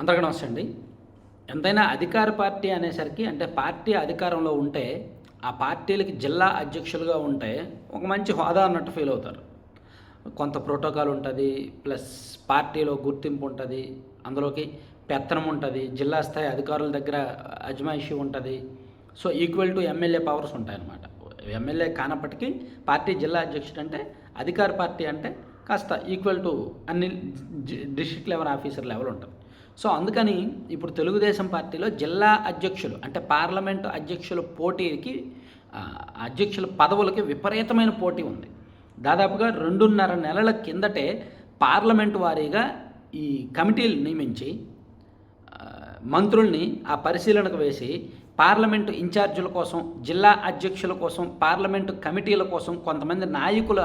అందరికీ నమస్తే అండి. ఎంతైనా అధికార పార్టీ అనేసరికి అంటే పార్టీ అధికారంలో ఉంటే ఆ పార్టీలకి జిల్లా అధ్యక్షులుగా ఉంటే ఒక మంచి హోదా అన్నట్టు ఫీల్ అవుతారు. కొంత ప్రోటోకాల్ ఉంటుంది ప్లస్ పార్టీలో గుర్తింపు ఉంటుంది అందులోకి పెత్తనం ఉంటుంది జిల్లా స్థాయి అధికారుల దగ్గర అజమాయిషి ఉంటుంది. So equal to MLA powers ఉంటాయన్నమాట. ఎమ్మెల్యే కానప్పటికీ పార్టీ జిల్లా అధ్యక్షుడు అంటే అధికార పార్టీ అంటే కాస్త ఈక్వల్ టు అన్ని డిస్ట్రిక్ట్ లెవెల్ ఆఫీసర్ లెవెల్ ఉంటుంది సో అందుకని ఇప్పుడు తెలుగుదేశం పార్టీలో జిల్లా అధ్యక్షులు అంటే పార్లమెంటు అధ్యక్షుల పోటీకి అధ్యక్షుల పదవులకి విపరీతమైన పోటీ ఉంది. దాదాపుగా రెండున్నర నెలల కిందటే పార్లమెంటు వారీగా ఈ కమిటీలు నియమించి మంత్రుల్ని ఆ పరిశీలనకు వేసి పార్లమెంటు ఇన్ఛార్జీల కోసం జిల్లా అధ్యక్షుల కోసం పార్లమెంటు కమిటీల కోసం కొంతమంది నాయకుల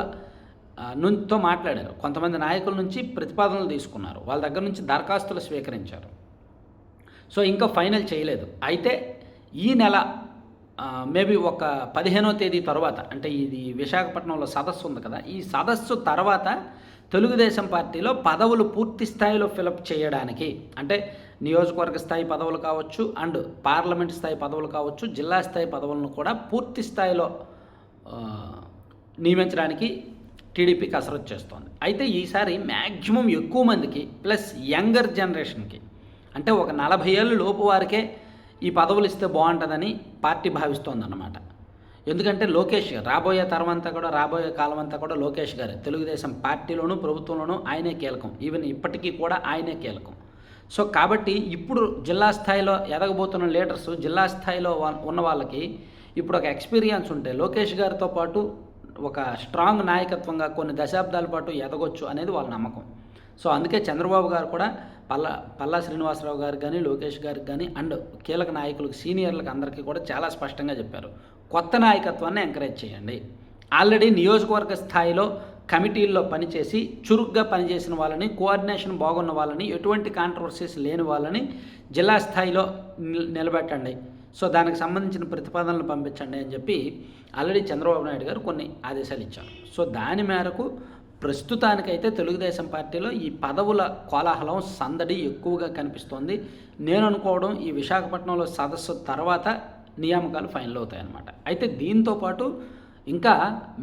నుంచితో నుంతో మాట్లాడారు. కొంతమంది నాయకుల నుంచి ప్రతిపాదనలు తీసుకున్నారు. వాళ్ళ దగ్గర నుంచి దరఖాస్తులు స్వీకరించారు. సో ఇంకా ఫైనల్ చేయలేదు. అయితే ఈ నెల మేబీ ఒక పదిహేనో తేదీ తర్వాత అంటే ఇది విశాఖపట్నంలో సదస్సు ఉంది కదా ఈ సదస్సు తర్వాత తెలుగుదేశం పార్టీలో పదవులు పూర్తి స్థాయిలో ఫిలప్ చేయడానికి అంటే నియోజకవర్గ స్థాయి పదవులు కావచ్చు అండ్ పార్లమెంట్ స్థాయి పదవులు కావచ్చు జిల్లా స్థాయి పదవులను కూడా పూర్తి స్థాయిలో నియమించడానికి టీడీపీ కసరత్తు చేస్తోంది. అయితే ఈసారి మ్యాక్సిమం ఎక్కువ మందికి ప్లస్ యంగర్ జనరేషన్కి అంటే ఒక నలభై ఏళ్ళు లోపు వారికే ఈ పదవులు ఇస్తే బాగుంటుందని పార్టీ భావిస్తోందన్నమాట. ఎందుకంటే లోకేష్ గారు రాబోయే తరం అంతా కూడా రాబోయే కాలం అంతా కూడా లోకేష్ గారు. తెలుగుదేశం పార్టీలోనూ ప్రభుత్వంలోనూ ఆయనే కీలకం. ఈవెన్ ఇప్పటికీ కూడా ఆయనే కీలకం. సో కాబట్టి ఇప్పుడు జిల్లా స్థాయిలో ఎదగబోతున్న లీడర్స్ జిల్లా స్థాయిలో ఉన్న వాళ్ళకి ఇప్పుడు ఒక ఎక్స్పీరియన్స్ ఉంటే లోకేష్ గారితో పాటు ఒక స్ట్రాంగ్ నాయకత్వంగా కొన్ని దశాబ్దాల పాటు ఎదగొచ్చు అనేది వాళ్ళ నమ్మకం. సో అందుకే చంద్రబాబు గారు కూడా పల్లా పల్లా శ్రీనివాసరావు గారు కానీ లోకేష్ గారికి కానీ అండ్ కీలక నాయకులకు సీనియర్లకు అందరికీ కూడా చాలా స్పష్టంగా చెప్పారు. కొత్త నాయకత్వాన్ని ఎంకరేజ్ చేయండి. ఆల్రెడీ నియోజకవర్గ స్థాయిలో కమిటీల్లో పనిచేసి చురుగ్గా పనిచేసిన వాళ్ళని కోఆర్డినేషన్ బాగున్న వాళ్ళని ఎటువంటి కాంట్రవర్సీస్ లేని వాళ్ళని జిల్లా స్థాయిలో నిలబెట్టండి. సో దానికి సంబంధించిన ప్రతిపాదనలు పంపించండి అని చెప్పి ఆల్రెడీ చంద్రబాబు నాయుడు గారు కొన్ని ఆదేశాలు ఇచ్చారు. సో దాని మేరకు ప్రస్తుతానికైతే తెలుగుదేశం పార్టీలో ఈ పదవుల కోలాహలం సందడి ఎక్కువగా కనిపిస్తోంది. నేను అనుకోవడం ఈ విశాఖపట్నంలో సదస్సు తర్వాత నియామకాలు ఫైనల్ అవుతాయన్నమాట. అయితే దీంతో పాటు ఇంకా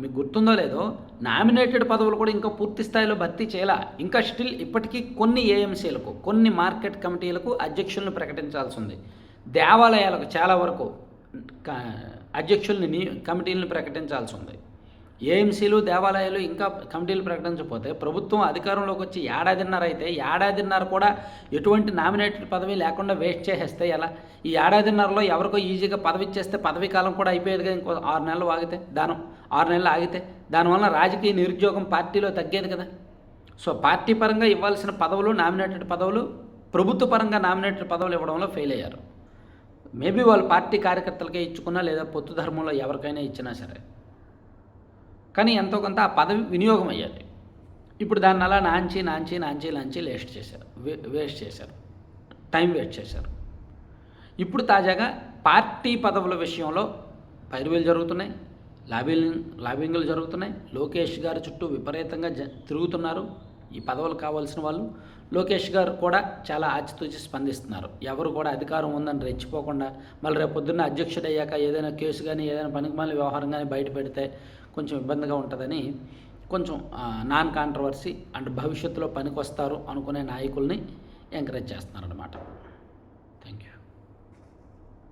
మీకు గుర్తుందో లేదో నామినేటెడ్ పదవులు కూడా ఇంకా పూర్తి స్థాయిలో భర్తీ చేయాల? ఇంకా స్టిల్ ఇప్పటికీ కొన్ని ఏఎంసీలకు కొన్ని మార్కెట్ కమిటీలకు అధ్యక్షులను ప్రకటించాల్సి ఉంది. దేవాలయాలకు చాలా వరకు అధ్యక్షుల్ని కమిటీలను ప్రకటించాల్సి ఉంది. ఏఎంసీలు దేవాలయాలు ఇంకా కమిటీలు ప్రకటించకపోతే ప్రభుత్వం అధికారంలోకి వచ్చి ఏడాదిన్నర అయితే ఏడాదిన్నర కూడా ఎటువంటి నామినేటెడ్ పదవి లేకుండా వేస్ట్ చేసేస్తే ఎలా? ఈ ఏడాదిన్నరలో ఎవరికో ఈజీగా పదవి ఇచ్చేస్తే పదవీ కాలం కూడా అయిపోయేదిగా ఇంకో ఆరు నెలలు ఆగితే దానం ఆరు నెలలు ఆగితే దానివల్ల రాజకీయ నిరుద్యోగం పార్టీలో తగ్గేది కదా. సో పార్టీ పరంగా ఇవ్వాల్సిన పదవులు నామినేటెడ్ పదవులు ప్రభుత్వ పరంగా నామినేటెడ్ పదవులు ఇవ్వడంలో ఫెయిల్ అయ్యారు. మేబీ వాళ్ళు పార్టీ కార్యకర్తలకే ఇచ్చుకున్నా లేదా పొత్తు ధర్మంలో ఎవరికైనా ఇచ్చినా సరే. కానీ ఎంతో కొంత ఆ పదవి వినియోగం అయ్యాలి. ఇప్పుడు దాన్ని అలా నాంచి నాంచి నాంచి నాంచి వేస్ట్ చేశారు. వే- వేస్ట్ చేశారు. టైం వేస్ట్ చేశారు. ఇప్పుడు తాజాగా పార్టీ పదవుల విషయంలో పైరువేలు జరుగుతున్నాయి. లాబింగ్ లాబింగ్లు జరుగుతున్నాయి. లోకేష్ గారి చుట్టూ విపరీతంగా జ తిరుగుతున్నారు. ఈ పదవులు కావాల్సిన వాళ్ళు లోకేష్ గారు కూడా చాలా ఆచితూచి స్పందిస్తున్నారు. ఎవరు కూడా అధికారం ఉందని రెచ్చిపోకుండా మళ్ళీ రేపు పొద్దున్న అధ్యక్షుడు అయ్యాక ఏదైనా కేసు కానీ ఏదైనా పనికిమాలిన వ్యవహారం కానీ బయట పెడితే కొంచెం ఇబ్బందిగా ఉంటుందని కొంచెం నాన్ కాంట్రవర్సీ అండ్ భవిష్యత్తులో పనికొస్తారు అనుకునే నాయకుల్ని ఎంకరేజ్ చేస్తున్నారు అనమాట